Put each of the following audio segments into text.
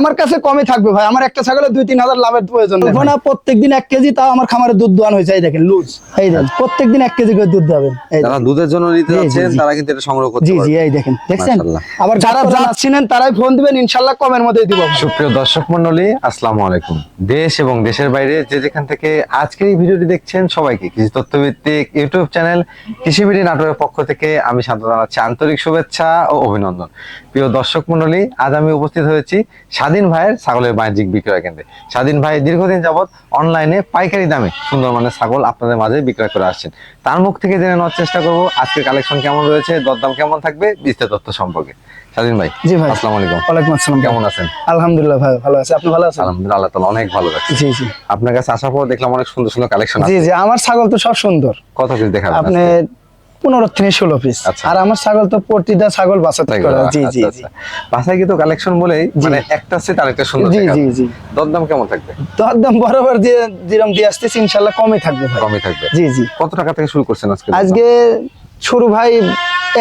আমার কাছে কমে থাকবে ভাই। আমার একটা ছাগলের দুই তিন হাজার লাভের প্রয়োজন না প্রত্যেকদিন এক কেজি তাও আমার খামারে দুধ দোয়ান হয়েছে এই দেখেন লুজ। এই দেখেন প্রত্যেকদিন এক কেজি করে দুধ দেবেন। যারা দুধের জন্য নিতে যাচ্ছেন তারা কিন্তু এটা সংগ্রহ করতে জি জি এই দেখেন দেখছেন? আবার যারা যাচ্ছিলেন তারাই ফোন দিবেন ইনশাল্লাহ কমের মধ্যেই দিব। সুপ্রিয় দর্শক মন্ডলী আসসালামু আলাইকুম। দেশ এবং দেশের বাইরে যে যেখান থেকে আজকের এই ভিডিওটি দেখছেন সবাইকে কৃষি তথ্যভিত্তিক ইউটিউব চ্যানেল কৃষিবিড়ি নাটোরের পক্ষ থেকে আমি শান্ত জানাচ্ছি আন্তরিক শুভেচ্ছা ও অভিনন্দন। প্রিয় দর্শক মন্ডলী আজ আমি উপস্থিত হয়েছি স্বাধীন ভাইয়ের ছাগলের বাণিজ্যিক বিক্রয় কেন্দ্রে। স্বাধীন ভাই দীর্ঘদিন যাবৎ অনলাইনে পাইকারি দামে সুন্দর মানের ছাগল আপনাদের মাঝে বিক্রয় করে আসছেন। তার মুখ থেকে জেনে নেওয়ার চেষ্টা করব আজকের কালেকশন কেমন রয়েছে দরদাম কেমন থাকবে বিস্তারিত তথ্য সম্পর্কে। স্বাধীন ভাই জি ভাই। আসসালামু আলাইকুম। ওয়ালাইকুম আসসালাম। কেমন আছেন? আলহামদুলিল্লাহ ভাই ভালো আছে। আপনি ভালো আছেন? আলহামদুলিল্লাহ আল্লাহ তাআলা অনেক ভালো রাখছে। জি জি। আপনার কাছে আসার পর দেখলাম অনেক সুন্দর সুন্দর কালেকশন জি জি আমার ছাগল তো সব সুন্দর। কত পিস দেখাবেন আপনি পনেরো থেকে ষোলো পিস আচ্ছা। আর আমার ছাগল তো প্রতিটা ছাগল করা। করা? জি জি আচ্ছা, জি। আচ্ছা। বাসায় কিন্তু কালেকশন বলেই মানে একটা সেট আরেকটা সুন্দর জি জি জি। দরদাম কেমন থাকবে? একদম বরাবর যে যেরকম দিয়ে আসতেছি ইনশাল্লাহ কমই থাকবে ভাই। কমই থাকবে। জি জি। কত টাকা থেকে শুরু করছেন আজকে আজকে শুরু ভাই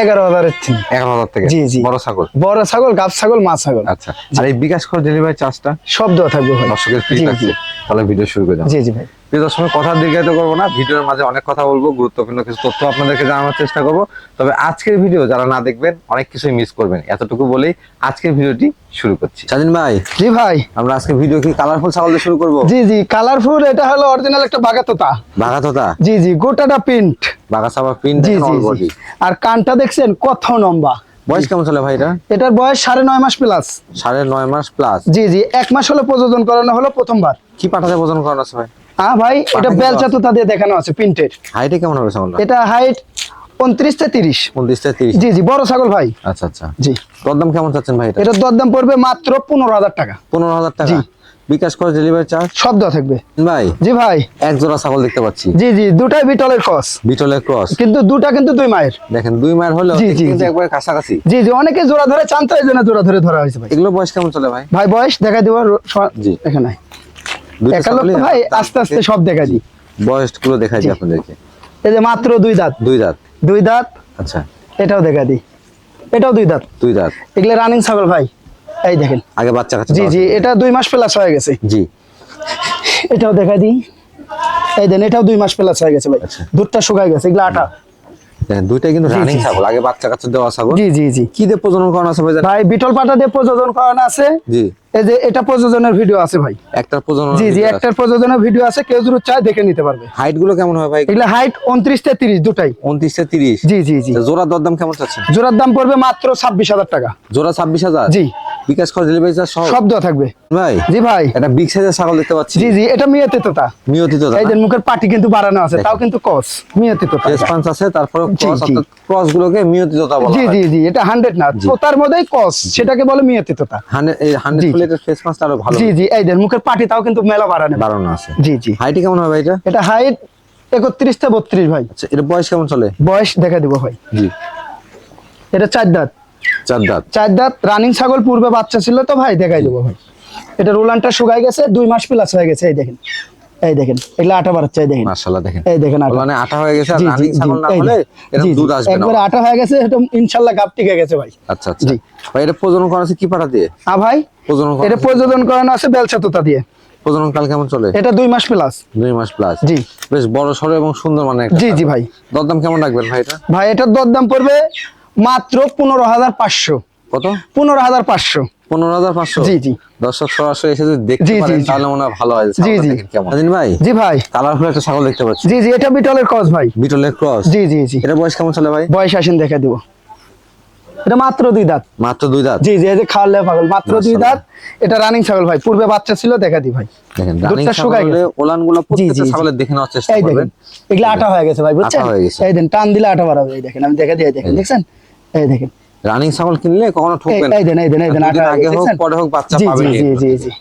এগারো হাজারের থেকে। এগারো হাজার থেকে? জি, জি। বড় ছাগল? বড় ছাগল গাব ছাগল মা ছাগল। আচ্ছা। আর এই বিকাশ করে ডেলিভারি চার্জটা সব দেওয়া থাকবে দর্শকের ফ্রি জি। তাহলে ভিডিও শুরু করে দাও জি জি ভাই। প্রিয় দর্শক কথা দীর্ঘায়িত করব না ভিডিওর মাঝে অনেক কথা বলব গুরুত্বপূর্ণ কিছু তথ্য আপনাদেরকে জানানোর চেষ্টা করব। তবে আজকের ভিডিও যারা না দেখবেন অনেক কিছুই মিস করবেন। এতটুকু বলেই আজকের ভিডিওটি শুরু করছি। স্বাধীন ভাই জি ভাই। আমরা আজকে ভিডিও কি কালারফুল ছাগল দিয়ে শুরু করব? জি জি কালারফুল এটা হলো অরিজিনাল একটা বাগাতোতা বাঘাততা? জি জি গোটাটা প্রিন্ট বাঘা সাবা পিন জি জি আর কানটা দেখছেন কত লম্বা। বয়স কেমন চলে ভাই এটা? এটার বয়স সাড়ে নয় মাস প্লাস সাড়ে নয় মাস প্লাস জি জি এক মাস হলো প্রযোজন করানো হলো প্রথমবার। কি পাঠাতে ওজন করানো আছে ভাই? হ্যাঁ ভাই এটা বেলচা তোতা দিয়ে দেখানো আছে প্রিন্টের হাইটে কেমন হবে ছাগলটা? এটা হাইট উনত্রিশ থেকে তিরিশ। উনত্রিশ থেকে তিরিশ। জি জি বড় ছাগল ভাই। আচ্ছা আচ্ছা। জি। দরদাম কেমন চাচ্ছেন ভাই এটা? এটার দরদাম পড়বে মাত্র পনেরো হাজার টাকা। পনেরো হাজার টাকা? জি। বিকাশ করে ডেলিভারি চার্জ সব দেওয়া থাকবে। ভাই জি ভাই। এক জোড়া ছাগল দেখতে পাচ্ছি। জি জি দুটাই বিটলের ক্রস বিটলের ক্রস কিন্তু দুটা কিন্তু দুই মায়ের। দেখেন দুই মায়ের হলেও জি, জি। একবারে কাছাকাছি। জি জি অনেকে জোড়া ধরে চান তো এই জন্য জোড়া ধরে ধরা হয়েছে ভাই। এগুলো বয়স কেমন চলে ভাই? ভাই বয়স দেখা দিব জি। এখানে। ভাই আস্তে আস্তে সব দেখা দিই বয়সগুলো দেখাই দিই আপনাদেরকে। এই যে মাত্র দুই দাঁত। দুই দাঁত। দুই দাঁত। আচ্ছা। এটাও দেখা দিই। এটাও দুই দাঁত। দুই দাঁত। এগুলো রানিং ছাগল ভাই। এই দেখেন। আগে বাচ্চা কাচ্চা জি জি এটা দুই মাস প্লাস হয়ে গেছে। জি। এটাও দেখা দিই। এই দেন এটাও দুই মাস প্লাস হয়ে গেছে ভাই। আচ্ছা। দুধটা শুকায় গেছে এগুলো আটা। দুইটাই কিন্তু রানিং ছাগল। আগে বাচ্চা কাচ্চা দেওয়া ছাগল। জি জি জি। কি দিয়ে প্রজনন করানো আছে ভাই ভাই বিটল পাটা দিয়ে প্রযোজন করানো আছে। জি। এই যে এটা প্রযোজনের ভিডিও আছে ভাই। একটা প্রজনন জি জি একটার প্রযোজনের ভিডিও আছে। কেউ যদি চায় দেখে নিতে পারবে। হাইটগুলো কেমন হয় ভাই? এগুলো হাইট উনত্রিশ থেকে তিরিশ দুটাই। উনত্রিশ থেকে তিরিশ? জি জি জি। জোড়া দরদাম কেমন চাচ্ছেন? জোড়ার দাম পড়বে মাত্র ছাব্বিশ হাজার টাকা। জোড়া ছাব্বিশ হাজার? জি। বিকাশ করে ডেলিভারি চার্জ সহ? সব দেওয়া থাকবে। ভাই জি ভাই। একটা বিগ সাইজের ছাগল দেখতে পাচ্ছি। জি জি এটা মিয়াতে তোতা। নিয়তিত এই যে মুখের পাটি কিন্তু বাড়ানো আছে তাও কিন্তু কস মিয়াতে তোতা। রেসপন্স আছে তারপরে জি, ক্রস অর্থাৎ ক্রস গুলোকে নিয়তিততা বলা জি জি জি এটা হান্ড্রেড না তোতার মধ্যেই কস সেটাকে বলে মিয়াতে তোতা। হান্ড্রেড এই হান্ড্রেড জি, জি। প্লেটের ফেস আরও ভালো। জি জি এই দেন মুখের পাটি তাও কিন্তু মেলা বাড়ানো। বাড়ানো আছে। জি জি। হাইটে কেমন হবে এটা? এটা হাইট একত্রিশ থেকে বত্রিশ ভাই। আচ্ছা এটা বয়স কেমন চলে? বয়স দেখা দিব ভাই। জি। এটা চার দাঁত। চার দাঁত। চার দাঁত রানিং ছাগল পূর্বে বাচ্চা ছিল তো ভাই? দেখাই দেবো ভাই। এটা রোলানটা শুকাই গেছে দুই মাস প্লাস হয়ে গেছে এই দেখেন। এই দেখেন এগুলো আটা বাড়াচ্ছে এই দেখেন। মাশাআল্লাহ দেখেন। এই দেখেন আটা। মানে আটা হয়ে গেছে আর রানিং ছাগল না হলে দুধ আসবে না। একবারে আটা হয়ে গেছে এটা ইনশাল্লাহ গাপ টিকে গেছে ভাই। আচ্ছা আচ্ছা। ভাই এটা প্রজনন করা আছে কি পাটা দিয়ে? হ্যাঁ ভাই প্রজনন করা এটা প্রযোজন করানো আছে বেলচা তোতা দিয়ে। প্রজনন কাল কেমন চলে? এটা দুই মাস প্লাস দুই মাস প্লাস জি। বেশ বড় সড়ো এবং সুন্দর মানে জি জি ভাই। দরদাম কেমন রাখবেন ভাই এটা? ভাই এটার দরদাম পড়বে মাত্র পনেরো হাজার পাঁচশো। কত? পনেরো হাজার পাঁচশো। পনেরো হাজার পাঁচশো? জি জি। দর্শক সরাসরি এসে যদি দেখতে জি, জি, পারেন তাহলে মনে হয় ভালো হয় জি, জি। কেমন। ভাই। জি ভাই। কালারফুল একটা ছাগল দেখতে পাচ্ছি। জি জি। এটা বিটলের ভাই। বিটলের ক্রস। জি জি জি। এটা বয়স কেমন চলে ভাই? বয়স আসেন দেখা দিব। এটা মাত্র দুই দাঁত। মাত্র দুই দাঁত? জি জি এই যে খাওয়ালে পাগল মাত্র দুই দাঁত। এটা রানিং ছাগল ভাই। পূর্বে বাচ্চা ছিল দেখা দি ভাই। দেখেন দুধটা শুকায় গেছে। প্রত্যেকটা ছাগলের দেখে নেওয়ার চেষ্টা করবেন। এগুলা আটা হয়ে গেছে ভাই বুঝছেন? আটা এই দেন টান দিলে আটা বাড়াবে এই দেখেন আমি দেখা এই দেখেন দেখছেন? এই দেখেন। রানিং ছাগল কিনলে কখনো ঠকবেন এই দেন এই দেন এই দেন আগে হোক পরে হোক বাচ্চা জি পাবেন জি জি জি। জি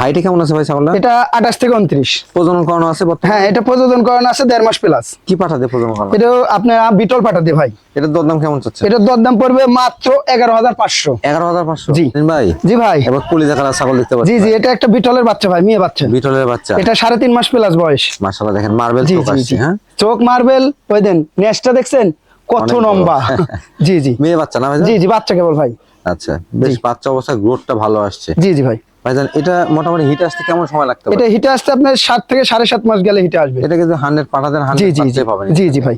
হাইটে কেমন আছে ভাই ছাগলটা? এটা আঠাশ থেকে উনত্রিশ। প্রজনন করানো আছে হ্যাঁ এটা প্রযোজন করানো আছে দেড় মাস প্লাস কি পাঠাতে প্রজনন করানো? এটা আপনার বিটল পাঠাতে ভাই। দরদাম কেমন এটার দরদাম পড়বে মাত্র এগারো হাজার পাঁচশো। এগারো হাজার পাঁচশো? জি। ভাই। জি ভাই। এবার কলিজা কালার ছাগল দেখতে জি পাচ্ছি জি এটা একটা বিটলের বাচ্চা ভাই মেয়ে বাচ্চা। বিটলের বাচ্চা। এটা সাড়ে তিন মাস প্লাস বয়স। মাশাআল্লাহ দেখেন মার্বেল জি চোখ জি। হ্যাঁ? চোখ মার্বেল। ওই দেন নেসটা দেখছেন? কত লম্বা? জি জি। মেয়ে বাচ্চা না ভাই জি জি বাচ্চা কেবল ভাই। আচ্ছা বেশ বাচ্চা অবস্থায় গ্রোথটা ভালো আসছে। জি জি ভাই। ভাইজান এটা মোটামুটি হিট আসতে কেমন সময় লাগতে পারে? এটা হিটে আসতে আপনার সাত থেকে সাড়ে সাত মাস গেলে হিটে আসবে। এটা কিন্তু হান্ড্রেড পাঠাতেন জি হান্ড্রেড জি জি। পাবেন জি জি ভাই।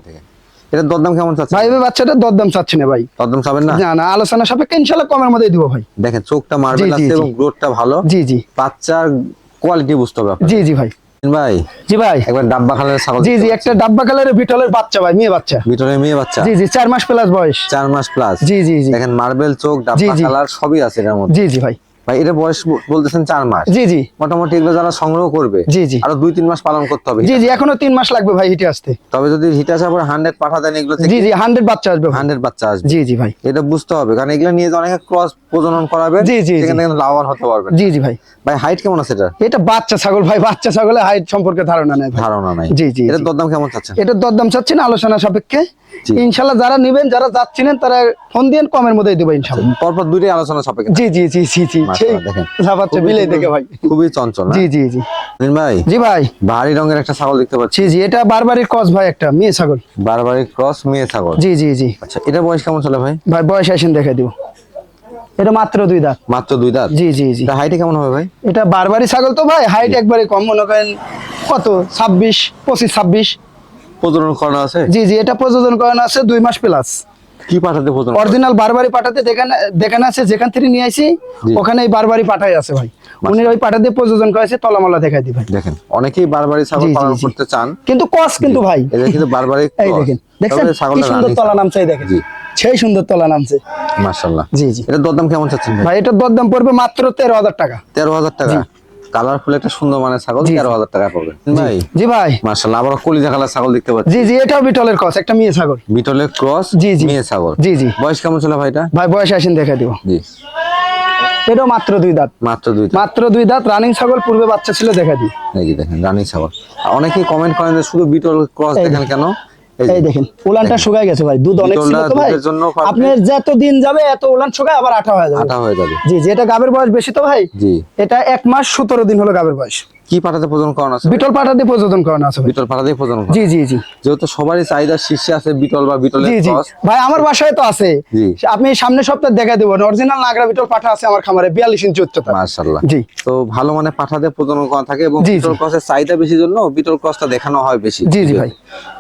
এটা দরদাম কেমন চাচ্ছে ভাই বাচ্চাটা দরদাম চাচ্ছি না ভাই। দরদাম চাবেন না? না না আলোচনা সাপেক্ষে ইনশাল্লাহ কমের মধ্যে দিব ভাই। দেখেন চোখটা মার্বেল আছে। এবং গ্রোথটা ভালো। জি জি। বাচ্চার কোয়ালিটি বুঝতে হবে জি জি ভাই। ভাই? জি ভাই। একবার ডাব্বা ছাগল জি জি একটা ডাব্বা কালারের বিটলের বাচ্চা ভাই মেয়ে বাচ্চা। মেয়ে বাচ্চা? জি জি চার মাস প্লাস বয়স। মাস প্লাস জি জি জি। দেখেন মার্বেল চোখ ডাব্বা। কালার সবই আছে এর মধ্যে। জি জি ভাই। ভাই এটা বয়স বলতেছেন চার মাস। জি জি। মোটামুটি এগুলো যারা সংগ্রহ করবে জি, জি। আরও দুই তিন মাস পালন করতে হবে জি জি এখনও তিন মাস লাগবে ভাই হিটে আসতে। তবে যদি হিট আসার পর হান্ড্রেড পাঠা দেন এগুলো জি জি হান্ড্রেড বাচ্চা আসবে হান্ড্রেড বাচ্চা আসবে। জি জি ভাই। এটা বুঝতে হবে কারণ এগুলো নিয়ে অনেকে ক্রস প্রজনন করাবে জি, জি, সেখান। লাভবান হতে পারবে জি জি ভাই। ভাই হাইট কেমন আছে এটা? এটা বাচ্চা ছাগল ভাই বাচ্চা ছাগলের হাইট সম্পর্কে ধারণা নেই ধারণা নাই। জি, জি, এটা দরদাম কেমন চাচ্ছেন? এটার দরদাম চাচ্ছি না আলোচনা সাপেক্ষে। ইনশাল্লাহ যারা নিবেন যারা যাচ্ছিলেন তারা ফোন দিয়ে কমের মধ্যেই দেবো ইনশাল্লাহ পরপর দুইটাই আলোচনা সাপেক্ষে। জি জি জি জি জি। মাশাআল্লাহ, দেখেন। লাফাচ্ছে খুবই বিলে ভাই। খুবই চঞ্চল জি জি জি। ভাই জি ভাই। ভারী রঙের একটা ছাগল দেখতে পাচ্ছি। জি জি এটা বারবারই কস ভাই একটা মেয়ে ছাগল। বারবারই ক্রস মেয়ে ছাগল। জি জি জি। আচ্ছা এটা বয়স কেমন চলে ভাই? ভাই বয়স আসেন দেখে দিব। এটা মাত্র দুই দাঁত। মাত্র দুই দাঁত? জি জি জি। হাইটে কেমন হবে ভাই? এটা বারবারই ছাগল তো ভাই হাইট একবারে কম মনে করেন কত? ছাব্বিশ পঁচিশ ছাব্বিশ। প্রজনন করানো আছে? জি জি এটা প্রযোজন করানো আছে দুই মাস প্লাস কি পাঠাতে প্রজনন অরিজিনাল বারবারই পাঠাতে দেখানে দেখানো আছে যেখান থেকে নিয়ে আসি। ওখানে এই বারবারই পাঠাই আছে ভাই। উনি ওই পাঠাতে প্রযোজন করেছে তলামলা দেখাই দি ভাই। দেখেন অনেকেই বারবারই ছাগল পালন করতে চান। কিন্তু কস কিন্তু ভাই। এটা কিন্তু বারবারই এই দেখেন দেখছেন? কি সুন্দর তলা নামছে এই দেখেন। জি। সেই সুন্দর তলা নামছে। মাশাআল্লাহ। জি জি। এটা দরদাম কেমন চাচ্ছেন ভাই? ভাই এটার দরদাম পড়বে মাত্র তেরো হাজার টাকা। তেরো হাজার টাকা। কালারফুল একটা সুন্দর মানের ছাগল। তেরো হাজার টাকা পড়বে ভাই জি ভাই। মাশাআল্লাহ আবার কলিজা কালার ছাগল দেখতে পাচ্ছি। জি জি এটাও বিটলের কস একটা মেয়ে ছাগল। বিটলের ক্রস জি, জি। মেয়ে ছাগল। জি, জি। বয়স কেমন ছিল ভাই বয়স আসেন দেখা দিব। জি। এটাও মাত্র দুই দাঁত। মাত্র দুই মাত্র দুই দাঁত রানিং ছাগল পূর্বে বাচ্চা ছিল দেখা দি এই যে দেখেন রানিং ছাগল। অনেকেই কমেন্ট করেন যে শুধু বিটল ক্রস দেখেন কেন? এই দেখেন উলানটা শুকায় গেছে ভাই দুধ অনেক ছিল তো ভাই। আপনার যত দিন যাবে এত উলান শুকায় আবার আঠা হয়ে যাবে। আটা হয়ে যাবে। জি জি এটা গাবের বয়স বেশি তো ভাই? জি। এটা এক মাস সতেরো দিন হলো গাবের বয়স। কি পাঠাতে প্রজনন করানো আছে? বিটল পাটা দিয়ে করানো আছে বিটল প্রজনন জি জি জি। যেহেতু সবারই চাহিদা শীর্ষে আছে বিটল বা বিটলের জি ভাই আমার বাসায় তো আছে। আপনি সামনে সপ্তাহে দেখা অরিজিনাল নাগরা বিটল পাঠা আছে আমার খামারে বিয়াল্লিশ ইঞ্চি উচ্চতা। মাশাআল্লাহ। জি। তো ভালো মানে পাঠাতে করা থাকে এবং। বিটল ক্রসের চাহিদা বেশি জন্য বিটল ক্রসটা দেখানো হয় বেশি। জি, জি, ভাই।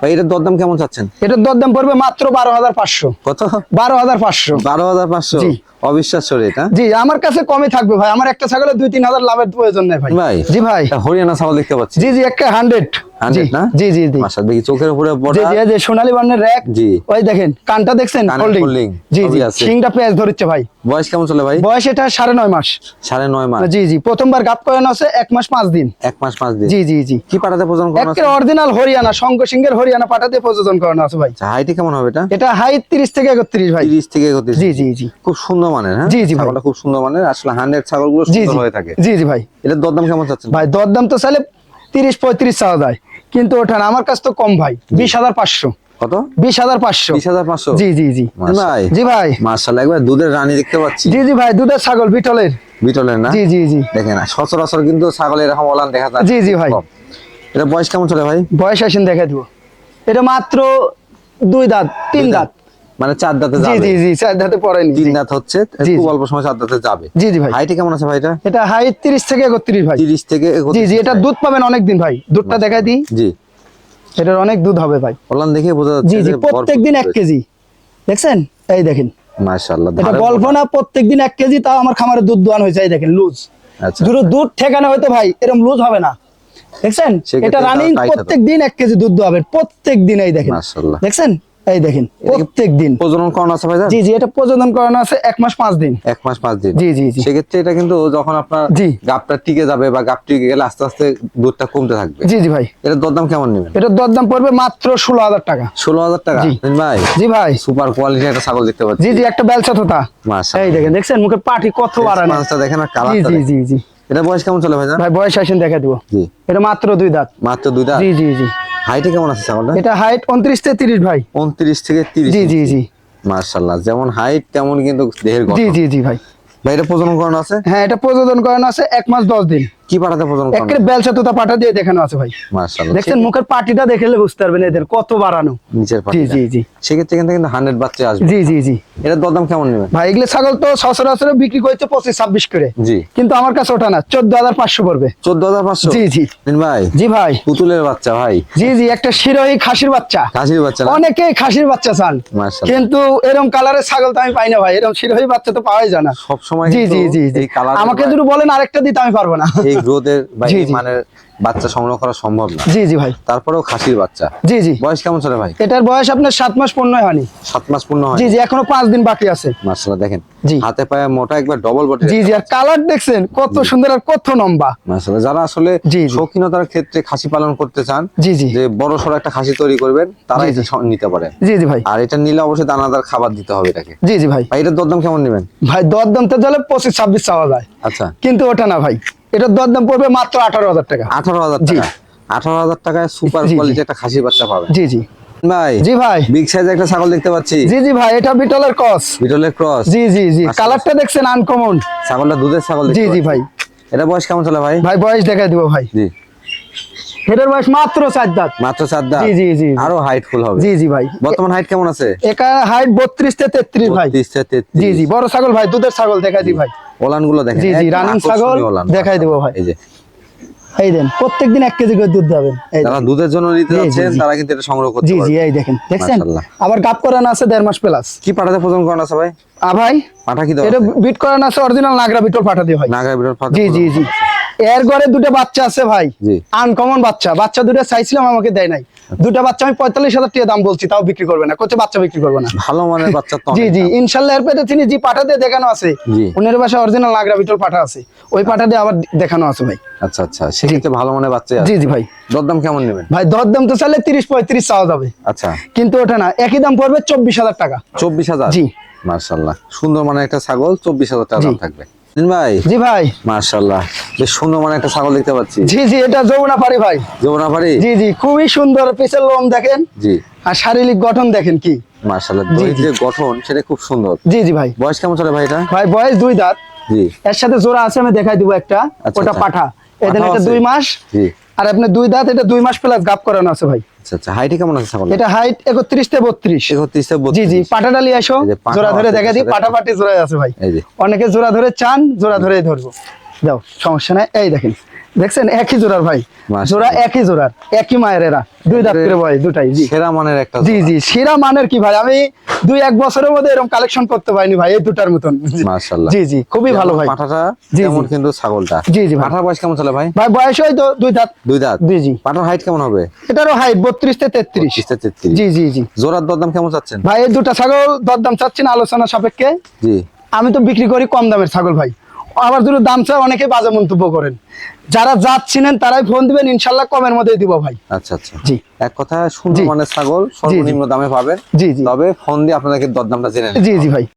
ভাই এটার দরদাম কেমন চাচ্ছেন? এটার দরদাম পড়বে মাত্র বারো হাজার পাঁচশো। কত? বারো হাজার পাঁচশো। বারো হাজার পাঁচশো? জি। অবিশ্বাস্য রেট হ্যাঁ? জি আমার কাছে কমই থাকবে ভাই। আমার একটা ছাগলের দুই তিন হাজার লাভের প্রয়োজন নেই ভাই। ভাই জি ভাই। হরিয়ানা ছাগল দেখতে পাচ্ছি। জি জি একটা হান্ড্রেড জি জি জি জি। দেখি চোখের উপরে বড় জি এই সোনালী বর্ণের র্যাক জি। ওই দেখেন কানটা দেখছেন? হোল্ডিং জি জি সিংটা পেঁয়াজ ধরছে ভাই। বয়স কেমন চলে ভাই? বয়স এটা সাড়ে নয় মাস। সাড়ে নয় মাস। জি জি প্রথমবার গাপ করানো আছে? এক মাস পাঁচ দিন। এক মাস পাঁচ দিন। জি জি জি। কি পাঠাতে প্রজনন করানো আছে? একের অরিজিনাল হরিয়ানা শঙ্ক সিংহের হরিয়ানা করানো আছে ভাই। হাইটে কেমন হবে এটা? এটা হাইট থেকে একত্রিশ ভাই। তিরিশ থেকে একত্রিশ। জি জি জি। খুব সুন্দর মানের হ্যাঁ? জি, জি, ভাই। খুব সুন্দর মানের। আসলে হান্ড্রেড ছাগলগুলো জি সুন্দর জি। হয়ে থাকে। জি জি ভাই। এটার দরদাম কেমন চাচ্ছেন? ভাই দরদাম তো চাইলে তিরিশ পঁয়ত্রিশ চাওয়া যায়। কিন্তু ওঠা না আমার কাছে তো কম ভাই বিশ হাজার পাঁচশো। কত? বিশ হাজার পাঁচশো। বিশ হাজার পাঁচশো? জি জি জি। ভাই জি ভাই। মার্শাল একবার দুধের রানী দেখতে পাচ্ছি। জি জি ভাই দুধের ছাগল বিটলের। বিটলের না? জি জি জি। দেখেন সচরাচর কিন্তু ছাগল এরকম ওলান দেখা যায়। জি, জি, ভাই। এটা বয়স কেমন চলে ভাই? বয়স আসেন দেখা দিব। এটা মাত্র দুই দাঁত তিন দাঁত। মানে চার দাঁতে যাবে। জি জি চার দাঁতে পড়েনি তিন দাঁত হচ্ছে খুব অল্প সময় চার দাঁতে যাবে। জি জি ভাই। হাইটে কেমন আছে ভাই এটা? হাইট তিরিশ থেকে একত্রিশ ভাই। তিরিশ থেকে জি জি এটা দুধ পাবেন অনেক দিন ভাই। দুধটা দেখাই দিই। জি। এটার অনেক দুধ হবে ভাই। ওলান দেখে বোঝা যাচ্ছে জি জি প্রত্যেক দিন এক কেজি। দেখছেন? এই দেখেন। মাশাআল্লাহ এটা গল্প না প্রত্যেক দিন এক কেজি তাও আমার খামারে দুধ দোয়ান হয়েছে এই দেখেন লুজ। আচ্ছা। দুধ ঠেকানো হয়তো ভাই এরকম লুজ হবে না। দেখছেন? এটা রানিং tight হবে। প্রত্যেক দিন এক কেজি দুধ দোয়াবেন প্রত্যেক দিন এই দেখেন। মাশাআল্লাহ। দেখছেন? এই দেখেন প্রত্যেক দিন প্রজনন করানো আছে ভাই জি জি এটা প্রযোজন করানো আছে এক মাস পাঁচ দিন। এক মাস পাঁচ দিন। জি, জি। সেক্ষেত্রে এটা কিন্তু যখন আপনার জি। গাপটা টিকে যাবে বা গাপ টিকে গেলে আস্তে আস্তে দুধটা কমতে থাকবে। জি জি ভাই। এটার দরদাম কেমন নেবেন? এটার দরদাম পড়বে মাত্র ষোলো হাজার টাকা। ষোলো হাজার টাকা? ভাই জি ভাই। সুপার কোয়ালিটি একটা ছাগল দেখতে পাচ্ছি। জি জি একটা বেলচা এই দেখেন দেখছেন? মুখের পাটি কত বাড়ানো। দেখেন আর জি জি জি জি। এটা বয়স কেমন চলে ভাই ভাই বয়স আসেন দেখা দিব। জি। এটা মাত্র দুই দাঁত। মাত্র দুইটা জি জি জি। হাইটে কেমন আছে ছাগলটা এটা হাইট উনত্রিশ থেকে তিরিশ ভাই। উনত্রিশ থেকে তিরিশ জি জি জি। মার্শাল্লাহ যেমন হাইট তেমন কিন্তু দেহের জি গঠন জি জি ভাই। ভাই এটা প্রজনন করানো আছে? হ্যাঁ এটা প্রজনন করানো আছে এক মাস দশ দিন। কি বেলসা তোতা পাটা দিয়ে দেখানো আছে ভাই। মাশাআল্লাহ। দেখছেন মুখের পাটিটা দেখলে বুঝতে পারবেন এদের কত বাড়ানো। নিচের জি জি জি। সেক্ষেত্রে এখান কিন্তু হান্ড্রেড বাচ্চা আসবে। জি জি জি। দরদাম কেমন নেবেন? ভাই এগুলো ছাগল তো সচরাচর বিক্রি করছে পঁচিশ ছাব্বিশ করে। জি। কিন্তু আমার কাছে ওটা না চোদ্দ হাজার পাঁচশো পড়বে। চোদ্দ হাজার পাঁচশো? জি জি। ভাই জি ভাই। পুতুলের বাচ্চা ভাই। জি জি একটা শিরোহী খাসির বাচ্চা। কাশির বাচ্চা অনেকেই খাসির বাচ্চা চান। মাশাআল্লাহ। কিন্তু এরকম কালারের ছাগল তো আমি পাই না ভাই এরকম শিরোহী বাচ্চা তো পাওয়াই যায় না। সব সময় জি জি জি। জি আমাকে যদি বলেন আরেকটা দিতে আমি পারব না। জি। মানের বাচ্চা সংগ্রহ করা সম্ভব না। জি জি ভাই। তারপরেও খাসির বাচ্চা। জি জি। বয়স কেমন চলে ভাই? এটার বয়স আপনার সাত মাস পূর্ণ হয়নি। সাত মাস পূর্ণ হয় জি জি এখনও পাঁচ দিন বাকি আছে। মাশাআল্লাহ দেখেন। জি। হাতে পায়ে মোটা একবার ডবল বডি জি জি আর কালার দেখছেন কত সুন্দর আর কত লম্বা। মাশাআল্লাহ যারা আসলে। শৌখিনতার ক্ষেত্রে খাসি পালন করতে চান জি জি। যে বড় সড়ো একটা খাসি তৈরি করবেন তারা জি, এটা নিতে পারে। জি জি ভাই। আর এটা নিলে অবশ্যই দানাদার খাবার দিতে হবে এটাকে। জি জি ভাই। ভাই এটার দরদাম কেমন নেবেন? ভাই দরদাম তো জলে পঁচিশ ছাব্বিশ চাওয়া যায়। আচ্ছা। কিন্তু ওটা না ভাই। এটার দরদাম পড়বে মাত্র আঠারো হাজার টাকা। আঠারো হাজার জি। টাকা। আঠারো হাজার টাকায় সুপার। কোয়ালিটি একটা খাসির বাচ্চা পাবে। জি জি। ভাই জি ভাই। বিগ সাইজ একটা ছাগল দেখতে পাচ্ছি। জি জি ভাই এটা বিটলের ক্রস বিটলের ক্রস জি জি জি। কালারটা দেখছেন আনকমন ছাগলটা দুধের ছাগল জি জি ভাই। এটা বয়স কেমন চলে ভাই? ভাই বয়স দেখাই দিব ভাই। জি। এটার বয়স মাত্র চার দাঁত। মাত্র চার দাঁত? জি, জি, জি। আরও হাইট ফুল হবে। জি জি ভাই। বর্তমান হাইট কেমন আছে? একা হাইট ভাই। 32 থেকে 33 জি জি বড় ছাগল ভাই দুধের ছাগল দেখাই দি ভাই। ওলানগুলো দেখেন। জি, জি, আকর্ষণীয় ছাগল দেখাই দেবো ভাই। এই যে। এই দেন প্রত্যেকদিন এক কেজি করে দুধ দেবেন। যারা দুধের জন্য নিতে যাচ্ছেন তারা কিন্তু এটা সংগ্রহ করতে জি জি এই দেখেন দেখছেন। আবার গাপ করানো আছে দেড় মাস প্লাস। কি পাঠাতে প্রজন করেন আছে ভাই? আ ভাই? পাঠা কি দাও এটা বিট করানো আছে অরিজিনাল নাগরা বিটল পাঠা দিয়ে ভাই নাগা বিরল পাঠা জি জি জি। এর ঘরে দুটো বাচ্চা আছে ভাই। আনকমন বাচ্চা। বাচ্চা দুটো চাইছিলাম আমাকে দেয় নাই। দুটো বাচ্চা আমি পঁয়তাল্লিশ হাজার টাকা দাম বলছি তাও বিক্রি করবে না। কোথায় বাচ্চা বিক্রি করবে না। ভালো মানের বাচ্চা তো জি জি। ইনশাল্লাহ এর পেটে তিনি যে পাঠা দিয়ে দেখানো আছে। উনের বাসায় অরিজিনাল নাগরা বিটল পাঠা আছে। ওই পাঠা দিয়ে আবার দেখানো আছে ভাই। আচ্ছা আচ্ছা। সেক্ষেত্রে ভালো মানের বাচ্চা জি জি ভাই। দরদাম কেমন নেবেন? ভাই দর দাম তো চাইলে তিরিশ পঁয়ত্রিশ চাওয়া যাবে। আচ্ছা। কিন্তু ওটা না একই দাম পড়বে চব্বিশ হাজার টাকা। চব্বিশ হাজার? জি। মার্শাল্লাহ সুন্দর মানে একটা ছাগল চব্বিশ হাজার টাকা দাম থাকবে। ভাই? জি ভাই। বেশ সুন্দর মানে একটা ছাগল দেখতে পাচ্ছি। জি জি এটা যমুনা পারি ভাই। যমুনা পারি জি জি খুবই সুন্দর পিছের লোম দেখেন। জি। আর শারীরিক গঠন দেখেন কি। যে গঠন সেটা খুব সুন্দর। জি জি ভাই। বয়স কেমন চলে ভাই এটা? ভাই বয়স দুই দাঁত। জি। এর সাথে জোড়া আছে আমি দেখাই দিব একটা। আচ্ছা, ওটা আচ্ছা। পাঠা। এদের এটা দুই মাস। জি। আর আপনি দুই দাঁত এটা দুই মাস প্লাস গাপ করানো আছে ভাই। আচ্ছা আচ্ছা। হাইটে কেমন আছে ছাগল এটা হাইট একত্রিশ থেকে বত্রিশ। একত্রিশ থেকে জি জি 32 পাটাটা নিয়ে আসো জোড়া ধরে আছে দেখা দিই পাটা পাটি জোড়ায় আছে ভাই। অনেকে জোড়া ধরে চান জোড়া ধরেই ধরবো। দাও সমস্যা নাই। এই দেখেন। দেখছেন একই জোড়ার ভাই। মাশাআল্লাহ। জোড়া একই জোড়ার একই মায়ের এরা দুই দাঁত করে ভাই দুটাই জি। সেরা মানের একটা জি জি সেরা মানের কি ভাই? আমি দুই এক বছরের মধ্যে এরকম কালেকশন করতে পারিনি ভাই এই দুটার মতন। মার্শাল্লাহ জি জি খুবই ভালো ভাই। পাঠাটা যেমন কিন্তু ছাগলটা। জি, জি। পাঠার বয়স কেমন চলে ভাই? ভাই বয়স হয় তো দুই দাঁত। দুই দাঁত। জি জি। পাঠার হাইট কেমন হবে? এটারও হাইট বত্রিশ থেকে তেত্রিশ। 25 থেকে 33 জি জি জি। জোড়ার দরদাম কেমন চাচ্ছেন? ভাই এই দুটা ছাগল দরদাম চাচ্ছেন আলোচনা সাপেক্ষে। জি। আমি তো বিক্রি করি কম দামের ছাগল ভাই। আবার দুটো দাম চাই অনেকে বাজে মন্তব্য করেন। যারা যাচ্ছিলেন তারাই ফোন দিবেন ইনশাল্লাহ কমের মধ্যেই দিব ভাই। আচ্ছা আচ্ছা। জি। এক কথা শুনুন মানে ছাগল সর্বনিম্ন দামে পাবেন। জি জি। তবে ফোন দিয়ে আপনাদেরকে দরদামটা জেনে জি জি ভাই।